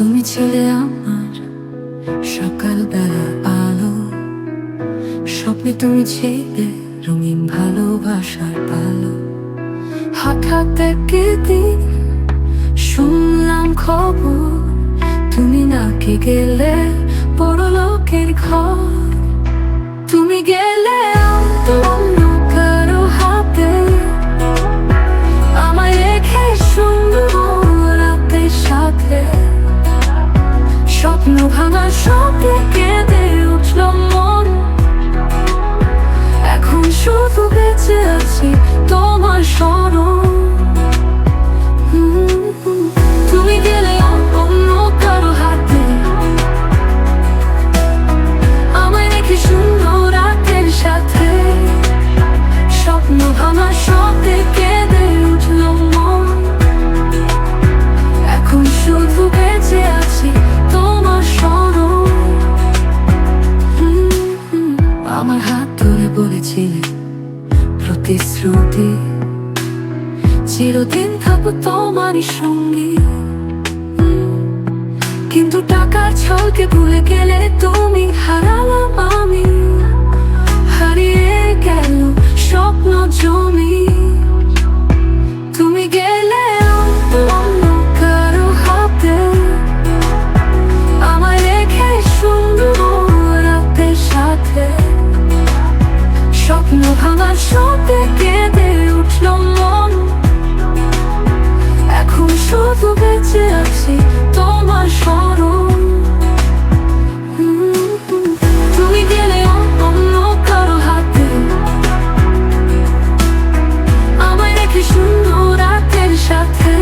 তুমি ছিলে আমার সকালবেলা আলো। স্বপ্নে তুমি ছিলে রঙিন ভালোবাসার ভালো হঠাৎ একদিন শুনলাম খবর, তুমি নাকি গেলে বড় লোকের ঘর। তুমি গেলে প্রতিশ্রুতি চিরদিন থাকব তোমারই সঙ্গী। কিন্তু টাকার ছলকে ভুলে গেলে তুমি হারালাম শুধু বেঁচে আছি তোমার স্মরণ। তুমি গেলে অন্য কারও হাতে। আমায় রেখে সুন্দর রাতের সাথে।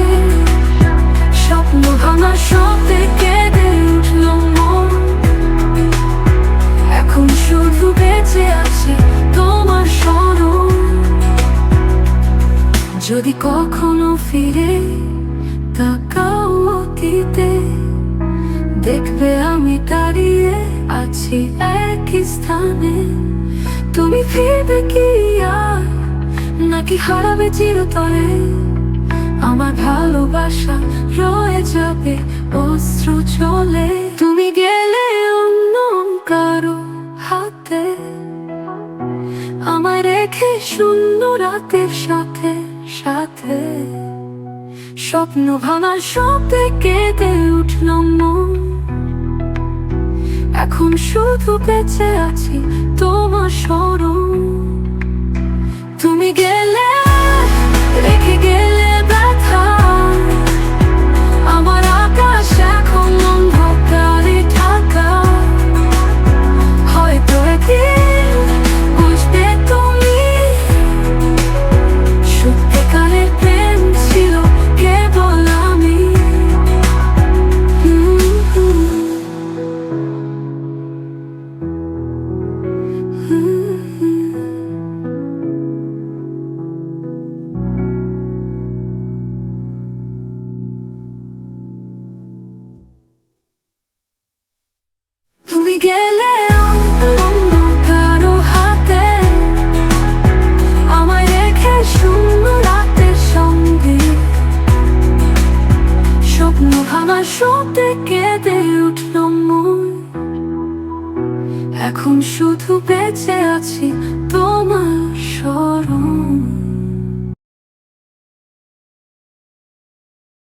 স্বপ্ন ভাঙা শব্দে কেঁদে উঠল মন। এখন শুধু বেঁচে আছি তোমার স্মরণ। যদি কখনো ফিরে তাকাও অতীতে দেখবে আমি দাঁড়িয়ে আছি একই স্থানে। তুমি ফিরবে কি আর? নাকি হারাবে চিরতরে? আমার ভালোবাসা রয়ে যাবে অস্ত্র চলে। তুমি গেলে অন্য কারও হাতে। আমায় রেখে শূন্য রাতের সাথে সাথে। স্বপ্ন ভাঙার শব্দে কেঁদে উঠল মন। এখন শুধু বেঁচে আছি তোমার স্মরণ। তুমি গেলে স্বপ্ন শব্দে কেঁদে উঠল মন। এখন শুধু বেঁচে আছি তোমার